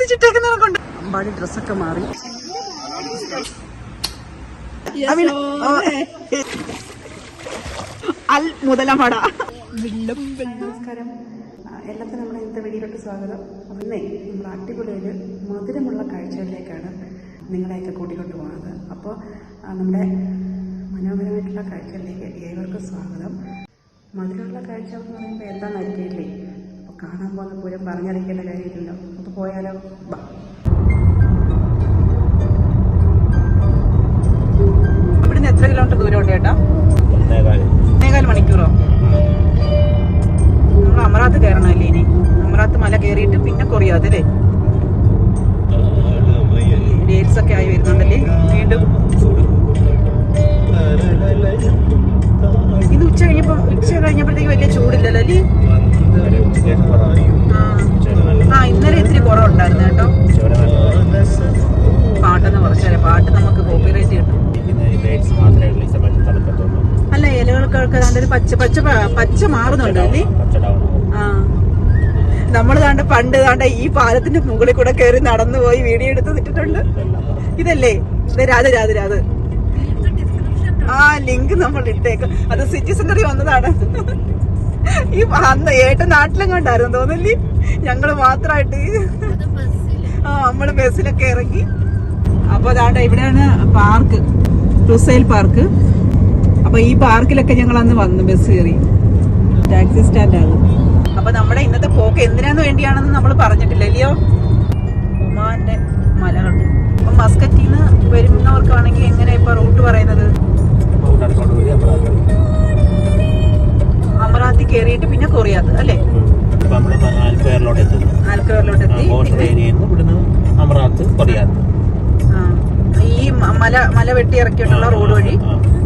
കത്തിച്ചിട്ടേക്കുന്നത് കൊണ്ട് അമ്പാടി ഡ്രസ്സൊക്കെ മാറി. ഓ, അൽ മുതലമട. നമസ്കാരം. ആ, എല്ലാത്തിനും നമ്മുടെ ഇന്നത്തെ വീഡിയോയിലോട്ട് സ്വാഗതം. അന്നേ നമ്മൾ അടിപൊളിയൊരു മധുരമുള്ള കാഴ്ചകളിലേക്കാണ് നിങ്ങളെയൊക്കെ കൂട്ടിക്കൊണ്ട് പോകുന്നത്. അപ്പോൾ നമ്മുടെ മനോഹരമായിട്ടുള്ള കാഴ്ചകളിലേക്ക് ഏവർക്കും സ്വാഗതം. മധുരമുള്ള കാഴ്ച എന്ന് പറയുമ്പോൾ എന്താണെന്നറിയില്ലേ അപ്പോൾ കാണാൻ പോകുന്ന പോലും പറഞ്ഞറിയിക്കേണ്ട കാര്യമില്ലല്ലോ. അപ്പോൾ പോയാലോ? ഇവിടുന്ന് എത്ര കിലോമീറ്റർ ദൂരമുണ്ട് ചേട്ടാ? ഒന്നേകാൽ മണിക്കൂറോ? നമ്മൾ അമറാത്ത് കയറണമല്ലേ ഇനി? അമറാത്ത് മല കയറിയിട്ട് പിന്നെ കുറയാതെ അല്ലേ? ഡേറ്റ്സ് ഒക്കെ ആയി വരുന്നുണ്ടല്ലേ? വീണ്ടും. ഇത് ഉച്ച കഴിഞ്ഞപ്പോ ഉച്ച കഴിഞ്ഞപ്പോഴത്തേക്ക് വലിയ ചൂടില്ലല്ലോ അല്ലേ? ഇന്നലെ ഇത്തിരി കേട്ടോ. പാട്ട് നമുക്ക് കോപ്പിറൈറ്റ് അല്ല പച്ച പച്ച പച്ച ആ. നമ്മൾ ദാണ്ട് പണ്ട് താണ്ട ഈ പാലത്തിന്റെ മുകളിൽ കൂടെ കയറി നടന്നു പോയി വീഡിയോ എടുത്ത് നിട്ടിട്ടുണ്ട്. ഇതല്ലേ? ഇത് രാധ രാധ രാധ. ആ ലിങ്ക് നമ്മൾ ഇട്ടേക്കും. അത് സിറ്റി സെന്ററിൽ വന്നതാണ്. ഈ അന്ന് ഏട്ട നാട്ടിലും കണ്ടായിരുന്നു തോന്നില്ലേ ഞങ്ങൾ മാത്രമായിട്ട് ആ നമ്മൾ ബസ്സിലൊക്കെ ഇറങ്ങി. അപ്പൊ അതാണ്ട് ഇവിടെയാണ് പാർക്ക്. Rusail park. അപ്പൊ ഈ പാർക്കിലൊക്കെ ഞങ്ങൾ അന്ന് വന്നു ബസ് കയറി. ടാക്സി സ്റ്റാൻഡാണ്. അപ്പൊ നമ്മുടെ ഇന്നത്തെ പോക്ക് എന്തിനാന്ന് വേണ്ടിയാണെന്ന് നമ്മൾ പറഞ്ഞിട്ടില്ല അല്ലയോ ഒമാന്റെ മലകളുണ്ട് അപ്പൊ മസ്കറ്റിന്ന് വരുന്നവർക്കാണെങ്കിൽ എങ്ങനെയാ ഇപ്പൊ റൂട്ട് പറയുന്നത്? അമറാത്തി കയറിയിട്ട് പിന്നെ കൊറിയാത്ത് അല്ലേ? എത്തുന്നു. എത്തി. കോസ്റ്റൽ ഏരിയയിൽ നിന്ന് ഇവിടുന്ന് അമറാത്ത് കൊറിയാത്ത് ആ. ഈ മല മല വെട്ടി ഇറക്കിയിട്ടുള്ള റോഡ് വഴി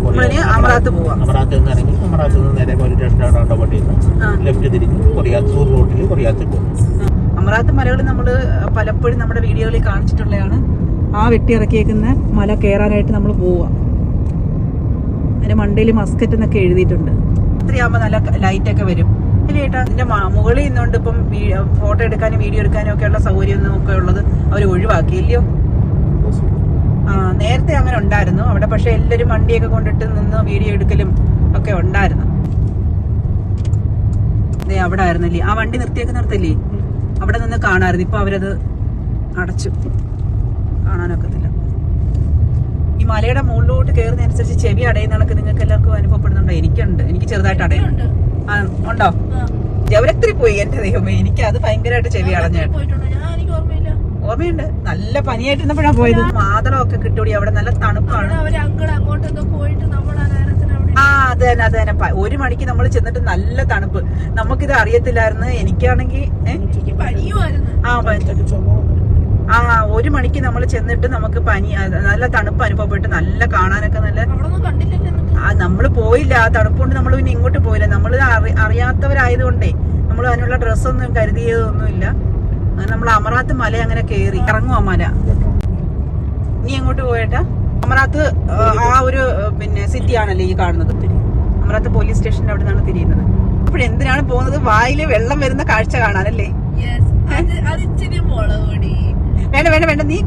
നമ്മളിനി അമറാത്ത് പോവാം. അമറാത്ത് നിന്ന് ഇറങ്ങി അമറാത്ത് നിന്ന് നേരെ ഒരു രണ്ട് റൗണ്ടോട്ട് ആ. ലെഫ്റ്റ് തിരിഞ്ഞ് കൊറിയാത്ത് പോകും. അമറാത്ത് മലകൾ നമ്മൾ പലപ്പോഴും നമ്മുടെ വീഡിയോകളിൽ കാണിച്ചിട്ടുള്ളതാണ്. ആ വെട്ടി ഇറക്കിയേക്കുന്ന മല കയറാനായിട്ട് നമ്മൾ പോവുക അതിന്റെ മണ്ടയിൽ മസ്കറ്റ് എന്നൊക്കെ എഴുതിയിട്ടുണ്ട്. രാത്രിയാകുമ്പോൾ നല്ല ലൈറ്റ് ഒക്കെ വരും. ഇല്ല ചേട്ടാ ഇതിന്റെ മ- മുകളിൽ നിന്നുകൊണ്ട് ഇപ്പം ഫോട്ടോ എടുക്കാനും വീഡിയോ എടുക്കാനും ഒക്കെ ഉള്ള സൗകര്യം ഒക്കെ ഉള്ളത് അവർ ഒഴിവാക്കി ഇല്ലയോ ആ നേരത്തെ അങ്ങനെ ഉണ്ടായിരുന്നു. അവിടെ പക്ഷെ എല്ലാരും വണ്ടിയൊക്കെ കൊണ്ടിട്ട് നിന്ന് വീഡിയോ എടുക്കലും ഒക്കെ ഉണ്ടായിരുന്നു. ദേ അവിടെ ആയിരുന്നില്ലേ? ആ വണ്ടി നിർത്തിയൊക്കെ നിർത്തില്ലേ അവിടെ നിന്ന് കാണാമായിരുന്നു ഇപ്പൊ അവരത് അടച്ചു. കാണാനൊക്കത്തില്ല. ഈ മലയുടെ മുകളിലോട്ട് കയറുന്നതനുസരിച്ച് ചെവി അടയുന്നതൊക്കെ നിങ്ങൾക്ക് എല്ലാവർക്കും അനുഭവപ്പെടുന്നുണ്ടോ? എനിക്കുണ്ട്. എനിക്ക് ചെറുതായിട്ട് അടയുന്നുണ്ട് ആ ഉണ്ടോ? ജവരത്തിൽ പോയി എന്റെ ദൈവമേ. എനിക്ക് അത് ഭയങ്കരമായിട്ട് ചെവി അടഞ്ഞായിട്ട് ഞാൻ എനിക്ക് ഓർമ്മയില്ല. ഓർമ്മയുണ്ട്. നല്ല പനിയായിട്ടിരുന്നപ്പോഴാ പോയത്. മാതളമൊക്കെ കിട്ടൂടി. അവിടെ നല്ല തണുപ്പാണ്. ആ അതെ അവിടെ ആ അത് തന്നെ അത് തന്നെ. ഒരു മണിക്ക് നമ്മൾ ചെന്നിട്ട് നല്ല തണുപ്പ്. നമുക്കിത് അറിയത്തില്ലായിരുന്നു. എനിക്കാണെങ്കിൽ ആ ആ ഒരു മണിക്ക് നമ്മൾ ചെന്നിട്ട് നമുക്ക് പനി നല്ല തണുപ്പ് അനുഭവപ്പെട്ട് നല്ല കാണാനൊക്കെ നല്ല ആ നമ്മൾ പോയില്ല. ആ തണുപ്പുകൊണ്ട് നമ്മൾ പിന്നെ ഇങ്ങോട്ട് പോയില്ല. നമ്മൾ അറിയാത്തവരായതുകൊണ്ടേ നമ്മൾ അതിനുള്ള ഡ്രസ്സൊന്നും കരുതിയതൊന്നുമില്ല. അങ്ങനെ നമ്മൾ അമറാത്ത് മല അങ്ങനെ കേറി. ഇറങ്ങും ആ മല. നീ എങ്ങോട്ട് പോയേട്ടാ? അമറാത്ത് ആ, ഒരു പിന്നെ സിറ്റി ആണല്ലേ ഈ കാണുന്നത്? അമറാത്ത് പോലീസ് സ്റ്റേഷന്റെ അവിടെ നിന്നാണ് തിരിയുന്നത് അപ്പോഴെന്തിനാണ് പോകുന്നത്? വായിൽ വെള്ളം വരുന്ന കാഴ്ച കാണാനല്ലേ? അത് അത് ഇച്ചിരി മുളക് പൊടി. വേണ്ട വേണ്ട വേണ്ട. നീ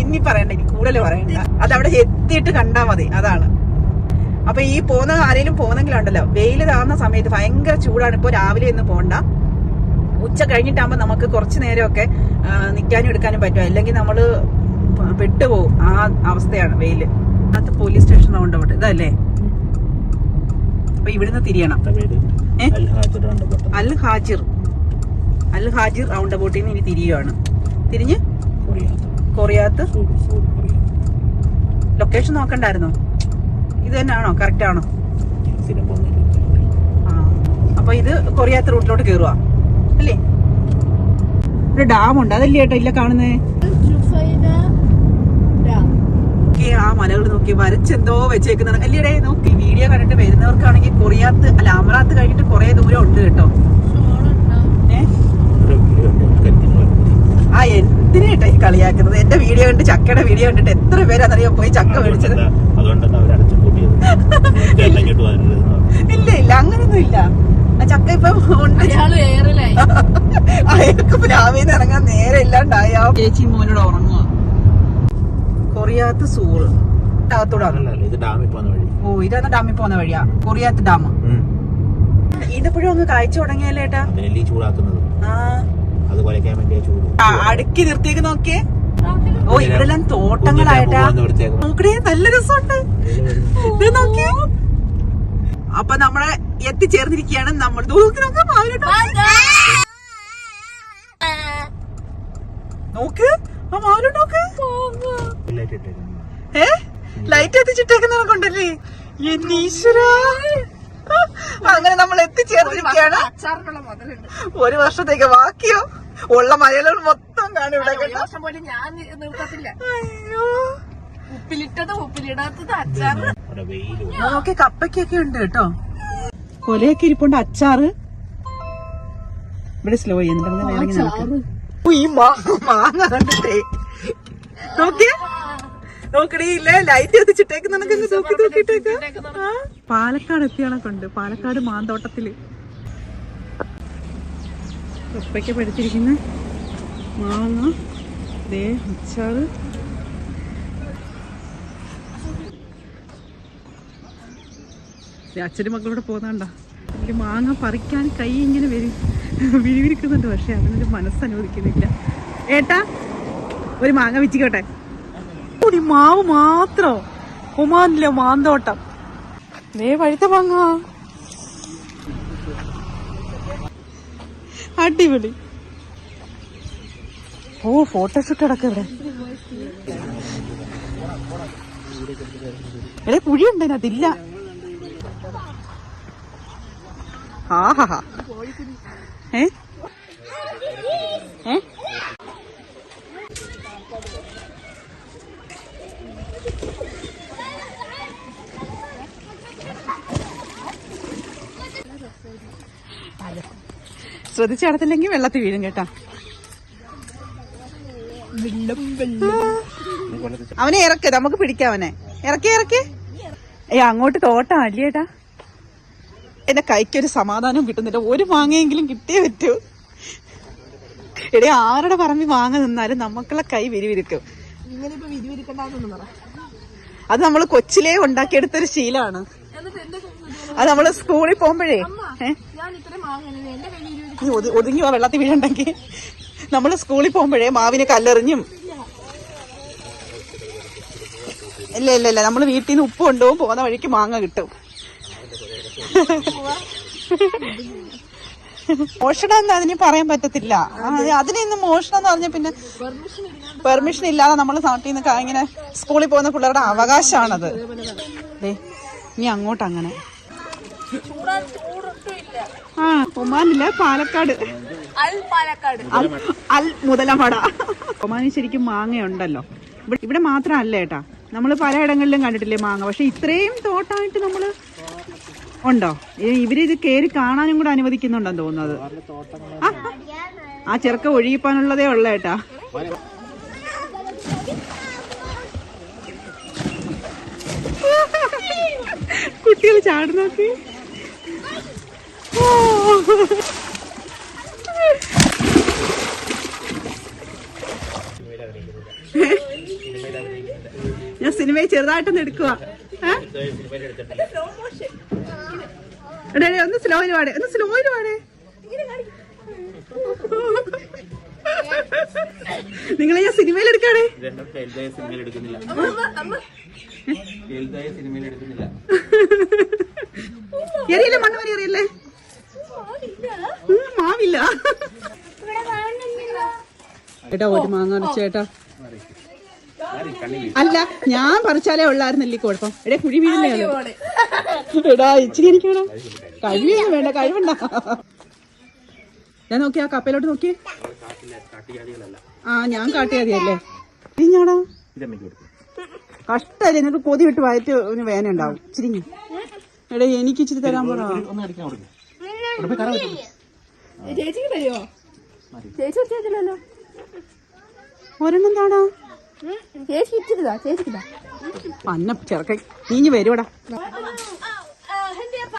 ഇനി പറയണ്ട ഇനി കൂടുതൽ പറയണ്ട. അത് അവിടെ എത്തിയിട്ട് കണ്ടാ മതി അതാണ്. അപ്പൊ ഈ പോകുന്ന ആരെങ്കിലും പോകുന്നെങ്കിലുണ്ടല്ലോ വെയിൽ താഴ്ന്ന സമയത്ത് ഭയങ്കര ചൂടാണ്. ഇപ്പൊ രാവിലെ ഒന്നും പോണ്ട. ഉച്ച കഴിഞ്ഞിട്ടാകുമ്പോ നമുക്ക് കുറച്ചു നേരമൊക്കെ നിൽക്കാനും നിക്കാനും എടുക്കാനും പറ്റും. അല്ലെങ്കിൽ നമ്മൾ പെട്ടുപോകും ആ അവസ്ഥയാണ് വെയിൽ. അത് പോലീസ് സ്റ്റേഷൻ റൗണ്ട് അവിടെ ഇതല്ലേ? അപ്പൊ ഇവിടുന്ന് തിരിയണം? അൽ ഹാജിർ അൽ ഹാജിർ. റൗണ്ട് അബൌട്ടിൽ നിന്ന് ഇനി തിരിയുവാണ്. തിരിഞ്ഞ്? കൊറിയാത്ത്? ലൊക്കേഷൻ നോക്കണ്ടായിരുന്നോ. ഇത് തന്നെയാണോ? കറക്റ്റ് ആണോ? ആ. അപ്പൊ ഇത് കൊറിയാത്ത് റൂട്ടിലോട്ട് കയറുക അല്ലേ? ഒരു ഡാം ഉണ്ട്. അതല്ലേ ഏട്ടാ ഇല്ല കാണുന്നേ? ആ മലകൾ നോക്കി വരച്ചെന്തോ വെച്ചേക്കുന്ന അല്ലേടെ നോക്കി വീഡിയോ കണ്ടിട്ട് വരുന്നവർക്കാണെങ്കിൽ കൊറിയാത്ത് അല്ല അമറാത്ത് കഴിഞ്ഞിട്ട് കുറെ ദൂരം ഉണ്ട് കേട്ടോ. ആ ഏ ആ എന്തിനേട്ടാ ഈ കളിയാക്കുന്നത്. എന്റെ വീഡിയോ കണ്ട് ചക്കയുടെ വീഡിയോ കണ്ടിട്ട് എത്ര പേരാണെന്നറിയോ പോയി ചക്ക മേടിച്ചത്? ഇല്ല ഇല്ല അങ്ങനൊന്നും ഇല്ല. ആ ചക്ക ഇപ്പൊ ഉണ്ട്. അയാൾക്ക് രാവിലെ ഇറങ്ങാൻ നേരെ ഇല്ലാണ്ടായ. ചേച്ചി മോനോട് ഉറങ്ങുക കൊറിയാത്ത് സൂൾ അകത്തൂടെ ഇത് ഡാമിൽ പോകുന്ന വഴി. ഓ ഇതാണ് ഡാമിൽ പോകുന്ന വഴിയാ. കൊറിയാത്ത് ഡാം. ഇതിപ്പോഴും ഒന്ന് കാഴ്ച തുടങ്ങിയല്ലേ ഏട്ടാ? അതിനല്ലേ ചൂടാക്കുന്നത്. ആ. അത് കുലയ്ക്കാൻ വേണ്ടിയാ ചൂട്. അടുക്കി നിർത്തിയേക്ക് നോക്കിയേ. ഓ ഇവിടെല്ലാം തോട്ടങ്ങളായിട്ടാ. നോക്കണേ നല്ല രസമുണ്ട്. ഇത് നോക്കിയേ. അപ്പൊ നമ്മളെ എത്തിച്ചേർന്നിരിക്കുകയാണ്. നമ്മൾ നോക്കി നോക്ക് നോക്ക്. ആ മാവിലോട്ട് നോക്ക്. ഏ? ലൈറ്റ് എത്തിച്ചിട്ടേക്കുന്നവർക്കുണ്ടല്ലേ കൊണ്ടല്ലേ ഈശ്വര. അങ്ങനെ നമ്മൾ എത്തിച്ചേർന്നിരിക്കുകയാണ്. ഒരു വർഷത്തേക്ക് ബാക്കിയോ? ഉള്ള മലയാളികൾ മൊത്തം കാണും ഇവിടെ ഞാൻ നിർത്തത്തില്ല. അയ്യോ. ഉപ്പിലിട്ടത് ഉപ്പിലിടാത്തത് അച്ചാറ്. അവിടെ വെയിലും ആ, നോക്കി കപ്പയ്ക്കൊക്കെ ഉണ്ട് കേട്ടോ. കൊലയൊക്കെ ഇരിപ്പുണ്ട് അച്ചാറ്. ഇവിടെ സ്ലോ ചെയ്യുന്നുണ്ട്. ഈ മാങ്ങ കണ്ടിട്ടേ. നോക്കിയേ. നോക്കണേ ഇല്ല? ലൈറ്റ് കത്തിച്ചിട്ടേക്ക് നിനക്ക് നോക്കി നോക്കിട്ടേക്ക് ആ, പാലക്കാട് എത്തിയണക്കുണ്ട് പാലക്കാട് മാന്തോട്ടത്തിൽ. ഉപ്പയ്ക്ക് പഠിച്ചിരിക്കുന്ന മാങ്ങ. ദേ അച്ചാറ്. അച്ഛനും മക്കളോട് പോകുന്നണ്ട? എനിക്ക് മാങ്ങ പറിക്കാൻ കൈ ഇങ്ങനെ വരി വിരിവിരിക്കുന്നുണ്ട് പക്ഷെ അതിനൊരു മനസ്സനുവദിക്കുന്നില്ല. ഏട്ടാ ഒരു മാങ്ങ വെച്ചിക്കോട്ടെ മാവ് മാത്രോ. ഒമാനിലെ മാന്തോട്ടം. ദേ പഴുത്ത പങ്ങോ അടിപൊളി. ഓ ഫോട്ടോഷൂട്ട് അടക്കം ഇവിടെ. ഇവിടെ കുഴിയുണ്ട് അതില്ല. ആഹാ. ഏ? ശ്രദ്ധിച്ച് നടത്തില്ലെങ്കിൽ വെള്ളത്തിൽ വീഴും കേട്ടാ. അവനെ ഇറക്ക് നമുക്ക് പിടിക്കാം അവനെ. ഇറക്കി ഇറക്കി. ഏ അങ്ങോട്ട് തോട്ടം അല്ലേട്ടാ. എന്റെ കൈക്കൊരു സമാധാനം കിട്ടുന്നില്ല. ഒരു മാങ്ങയെങ്കിലും കിട്ടിയേ പറ്റൂ. എടേ ആരുടെ പറമ്പിൽ മാങ്ങ നിന്നാലും നമുക്കുള്ള കൈ വിരിവിരിക്കും. അത് നമ്മൾ കൊച്ചിലേ ഉണ്ടാക്കിയെടുത്തൊരു ശീലാണ്. അത് നമ്മൾ സ്കൂളിൽ പോകുമ്പോഴേ. ഏ? നീ ഒതു- ഒതുങ്ങി വാ വെള്ളത്തിൽ വീഴണ്ടെങ്കിൽ നമ്മൾ സ്കൂളിൽ പോകുമ്പോഴേ മാവിന് കല്ലെറിഞ്ഞും. ഇല്ല ഇല്ല ഇല്ല നമ്മൾ വീട്ടിൽ നിന്ന് ഉപ്പ് കൊണ്ടുപോകും പോകുന്ന വഴിക്ക് മാങ്ങ കിട്ടും. മോഷണം എന്ന് അതിന് പറയാൻ പറ്റത്തില്ല. അതിനൊന്നും മോഷണം എന്ന് പറഞ്ഞ പിന്നെ പെർമിഷൻ ഇല്ലാതെ നമ്മൾ നാട്ടിൽ നിന്ന് ഇങ്ങനെ സ്കൂളിൽ പോകുന്ന പിള്ളേരുടെ അവകാശമാണത്. ഇനി അങ്ങോട്ട് അങ്ങനെ. ആ ഒമാനില്ല പാലക്കാട്. അൽ പാലക്കാട്. അൽ മുതലമട. ഒമാനിൽ ശരിക്കും മാങ്ങയുണ്ടല്ലോ. ഇവിടെ ഇവിടെ മാത്രമല്ല ഏട്ടാ. നമ്മൾ പലയിടങ്ങളിലും കണ്ടിട്ടില്ലേ മാങ്ങ. പക്ഷെ ഇത്രയും തോട്ടായിട്ട് നമ്മൾ ഉണ്ടോ? ഇവർ ഇത് കേറി കാണാനും കൂടെ അനുവദിക്കുന്നുണ്ടെന്ന് തോന്നുന്നത്. ആ, ചെറുക്ക ഒഴുകിപ്പാനുള്ളതേ ഉള്ള ഏട്ടാ. കുട്ടികൾ ചാടി നോക്കി ഓ ഞാൻ സിനിമയിൽ ചെറുതായിട്ടൊന്ന് എടുക്കുക ഒന്ന് സ്ലോയിൽ പാടെ. ഒന്ന് സ്ലോയിൽ പാടെ. നിങ്ങൾ ഞാൻ സിനിമയിൽ എടുക്കാണേ? സിനിമയിൽ എടുക്കുന്നില്ല. എറിയില്ലേ മണ്ണ് വരെ എറിയല്ലേ? മാവില്ല. ഏട്ടാ ഒരു മാങ്ങ ചേട്ടാ. അല്ല ഞാൻ പറിച്ചാലേ ഉള്ളായിരുന്നല്ലേ കുഴപ്പം? എടേ കുഴി വീഴുന്നേ? എടാ ഇച്ചിരി എനിക്ക് വേണം. കഴിവൊന്നും വേണ്ട കഴിവണ്ട. ഞാൻ നോക്കി ആ കപ്പയിലോട്ട് നോക്കി. ആ ഞാൻ കാട്ടിയാതിയല്ലേ ഇരിഞ്ഞാടാ. കഷ്ടല്ലേ നിനക്ക് കൊതി വിട്ട് വയറ്റ് വേന ഉണ്ടാവും. ചിരിഞ്ഞു എടാ എനിക്ക് ഇച്ചിരി തരാൻ പറ. ചേച്ചിക്ക് തരുമോ ചേച്ചി വെച്ചേക്കില്ലല്ലോ ഒരെണ്ണം താടാ. ചേച്ചി ഇച്ചിരിതാ ചേച്ചിക്കിതാ അന്ന ചെറുക്കൻ നീഞ്ഞു വരുവടാ.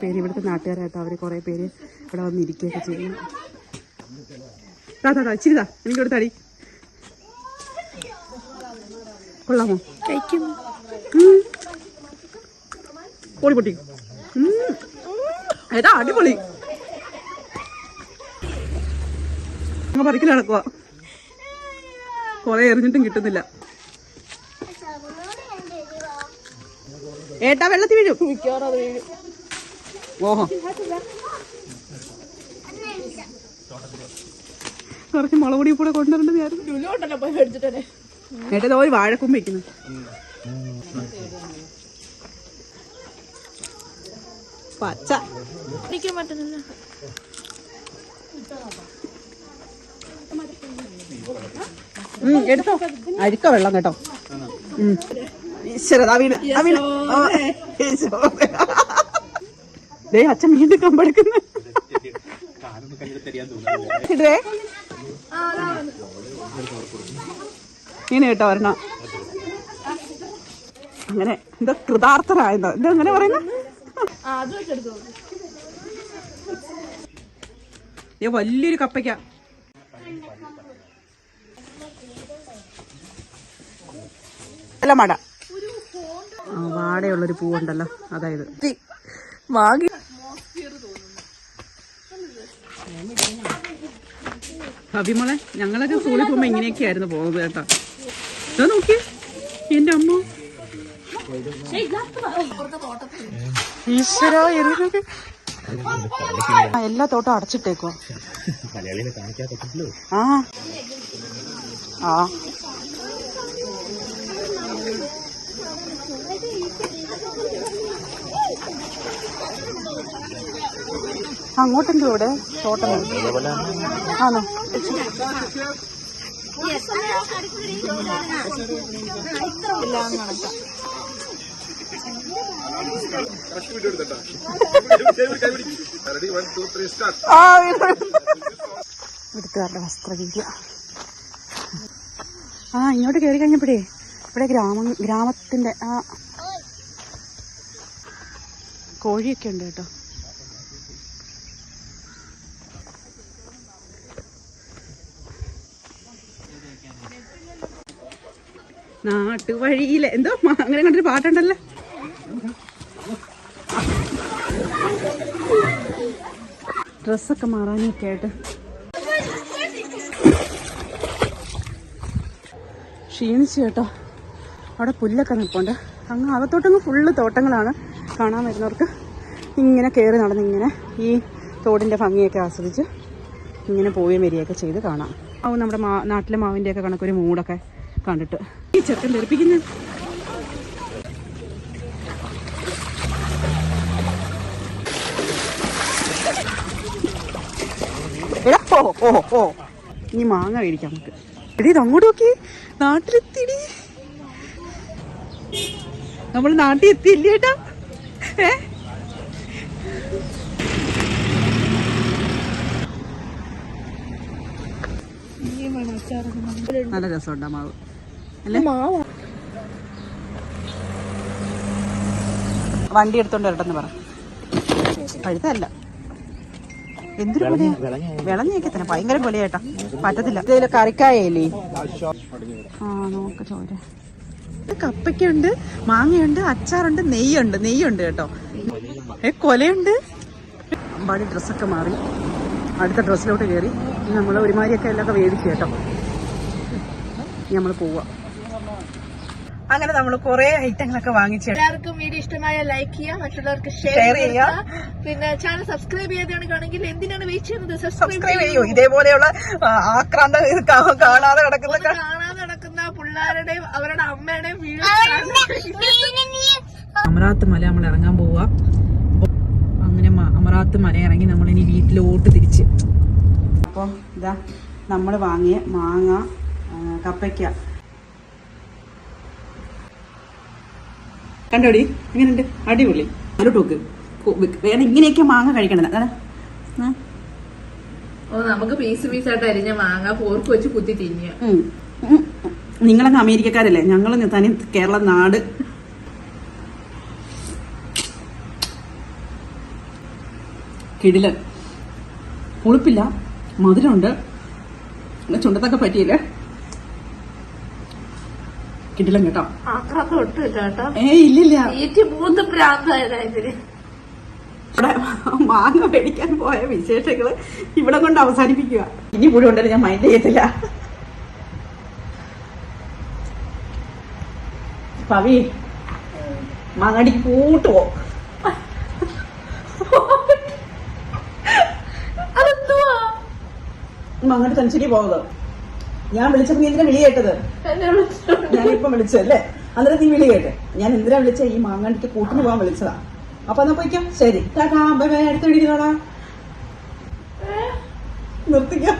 പേര് ഇവിടുത്തെ നാട്ടുകാരായിട്ട് അവർ കുറേ പേര് ഇവിടെ വന്നിരിക്കുകയൊക്കെ ചെയ്യുന്നു താ താ താ ഇച്ചിരി താ എനിക്ക് ഇവിടെ തടി. കൊള്ളാമോ? കഴിക്കും. പൊട്ടി. ഏതാ അടിപൊളി. പറിക്കൽ നടക്കുക കുറെ എറിഞ്ഞിട്ടും കിട്ടുന്നില്ല. ഏട്ടാ വെള്ളത്തിൽ വീഴും. മിക്കവാറും അത് വീഴും ഓഹോ. കുറച്ച് മുളക് പൊടി കൂടെ കൊണ്ടുവരേണ്ടതായിരുന്നു ഏട്ടാ ഒരു വാഴക്കും വെക്കുന്നു. പച്ച. എടുത്തോ. അരിക്ക വെള്ളം കേട്ടോ. ഉം. ഈശ്വര ദാ വീണ് ദാ വീണ്. ഓ, ഈശോ. ദേ അച്ഛൻ വീണ്ടും കമ്പെടുക്കുന്നു ഇങ്ങനെ കേട്ടോ വരണം. അങ്ങനെ എന്താ കൃതാർത്ഥനായോ എന്താ? അങ്ങനെ പറയുന്നത് ഏ വലിയൊരു കപ്പയ്ക്ക. അല്ല മട. ആ വാടയുള്ളൊരു പൂവുണ്ടല്ലോ. അതായത് വാങ്ങി. അഭിമോളെ ഞങ്ങളൊക്കെ സ്കൂളിൽ പോകുമ്പോ ഇങ്ങനെയൊക്കെയായിരുന്നു പോകുന്നത് കേട്ടോ. ഇതാ നോക്കി എന്റെ അമ്മ. ഈശ്വര എല്ലാ തോട്ടം അടച്ചിട്ടേക്കോ മലയാളികളെ കാണിക്കാൻ പറ്റില്ലല്ലോ. ആ. ആ. അങ്ങോട്ടെന്തോ ഇവിടെ? തോട്ടം ആണോ? ആ, ഇവിടുത്തുകാരുടെ വസ്ത്രരീതി ആ ഇങ്ങോട്ട് കയറി കഴിഞ്ഞപ്പോഴേ ഇവിടെ ഗ്രാമ ഗ്രാമത്തിന്റെ ആ. കോഴിയൊക്കെ ഉണ്ട് കേട്ടോ. നാട്ടുവഴിയിലെ എന്തോ അങ്ങനെ കണ്ടൊരു പാട്ടുണ്ടല്ലോ. ഡ്രസ്സൊക്കെ മാറാനൊക്കെ ആയിട്ട്. ക്ഷീണിച്ചു കേട്ടോ. അവിടെ പുല്ലൊക്കെ നിൽപ്പുണ്ട് അങ്ങ് അകത്തോട്ടങ്ങ് ഫുള്ള് തോട്ടങ്ങളാണ് കാണാൻ വരുന്നവർക്ക്. ഇങ്ങനെ കയറി നടന്ന് ഇങ്ങനെ ഈ തോടിന്റെ ഭംഗിയൊക്കെ ആസ്വദിച്ച് ഇങ്ങനെ പോവുകയും വരികയൊക്കെ ചെയ്ത് കാണാം. ആവും നമ്മുടെ മാ നാട്ടിലെ മാവിന്റെയൊക്കെ കണക്കൊരു മൂടൊക്കെ കണ്ടിട്ട്. ഈ ചെറുക്കൻ തെറിപ്പിക്കുന്നു. ഓ ഓ ഓ. ഇനി മാങ്ങ മേടിക്കാം നമുക്ക്. എടി ഇത് അങ്ങോട്ട് നോക്കി. നാട്ടിലെത്തിടി. നമ്മൾ നാട്ടിൽ എത്തിയില്ലേ ഏട്ടാ? ഏ? നല്ല രസമുണ്ട് മാവ്. അല്ലേ? വണ്ടി എടുത്തോണ്ട് വരട്ടെന്ന് പറ. പഴുത്തല്ല എന്തൊരു കൊലയാ വിളഞ്ഞൊക്കെ തന്നെ. ഭയങ്കര കൊലയാട്ടാ പറ്റത്തില്ല. ഇതിൽ കറിക്കായല്ലേ ആ നോക്ക് ചോര. ഇത് കപ്പയ്ക്കുണ്ട് മാങ്ങയുണ്ട് അച്ചാറുണ്ട് നെയ്യുണ്ട്. നെയ്യുണ്ട് കേട്ടോ. ഏ കൊലയുണ്ട്. അമ്പാടി ഡ്രസ്സൊക്കെ മാറി. അടുത്ത ഡ്രസ്സിലോട്ട് കയറി. നമ്മൾ ഒരുമാതിരിയൊക്കെ എല്ലാം വേവിച്ചു കേട്ടോ. ഇനി നമ്മൾ പോവാ. അങ്ങനെ നമ്മൾ കുറെ ഐറ്റങ്ങളൊക്കെ വാങ്ങിച്ചു എല്ലാവർക്കും വീഡിയോ ഇഷ്ടമായ ലൈക്ക് ചെയ്യാം മറ്റുള്ളവർക്ക് ഷെയർ ചെയ്യാം. ചെയ്യാം പിന്നെ ചാനൽ സബ്സ്ക്രൈബ് ചെയ്യാതെയാണെങ്കിൽ എന്തിനാണ് വെയിറ്റ് ചെയ്യുന്നത്? സബ്സ്ക്രൈബ് ചെയ്യൂ. ഇതേപോലെയുള്ള ആക്രാന്ത കാണാതെ കിടക്കുന്ന കാണാതെ നടക്കുന്ന പിള്ളേരുടെയും അവരുടെ അമ്മയുടെയും അമരാത്ത് മല നമ്മൾ ഇറങ്ങാൻ പോവുക അങ്ങനെ അമറാത്ത് മല ഇറങ്ങി നമ്മൾ ഇനി വീട്ടിലോട്ട് തിരിച്ച്. അപ്പം ഇതാ നമ്മൾ വാങ്ങിയ മാങ്ങ കപ്പയ്ക്ക. കണ്ടോടി? എങ്ങനെയുണ്ട്? അടിപൊളി. ഒരു നോക്ക് വേറെ ഇങ്ങനെയൊക്കെ മാങ്ങ കഴിക്കണം അതാണ്. ഓ നമുക്ക് പീസ് പീസായിട്ട് അരിഞ്ഞ മാങ്ങ പോർക്ക് വെച്ച് കുത്തി തിന്നുക. നിങ്ങളങ്ങ് അമേരിക്കക്കാരല്ലേ? ഞങ്ങൾ തനി കേരള നാട്. കിടില പുളിപ്പില്ല. മധുരമുണ്ട്. ചുണ്ടത്തൊക്കെ പറ്റിയില്ലേ? കിടിലൻ കേട്ടോ. ആക്രാന്തം ഒട്ടുമില്ല കേട്ടോ. ഏ ഇല്ലില്ല. ഈറ്റി മൂന്ന് ഇവിടെ മാങ്ങ മേടിക്കാൻ പോയ വിശേഷങ്ങൾ ഇവിടെ കൊണ്ട് അവസാനിപ്പിക്കുക. ഇനി കൂടെ ഉണ്ടല്ലോ ഞാൻ മൈൻഡ് ചെയ്യത്തില്ല. പവി മാങ്ങാടിക്ക് കൂട്ടുവോ അതെന്തുവാ? മാങ്ങാടി തനിച്ചേരി പോകുന്നത് ഞാൻ വിളിച്ചപ്പോ നീ എന്തിനാ വിളി കേട്ടത്? എന്നെ വിളിച്ചു? ഞാനിപ്പം വിളിച്ചല്ലേ അന്നേരം നീ വിളി കേട്ടെ. ഞാൻ എന്തിനാ വിളിച്ച? ഈ മാങ്ങണ്ടിക്ക് കൂട്ടിന് പോകാൻ വിളിച്ചതാ. അപ്പൊ എന്നാ പോയിക്കാം? ശരി. ടാ അടുത്ത വീഡിയോ നിർത്തിക്കാം?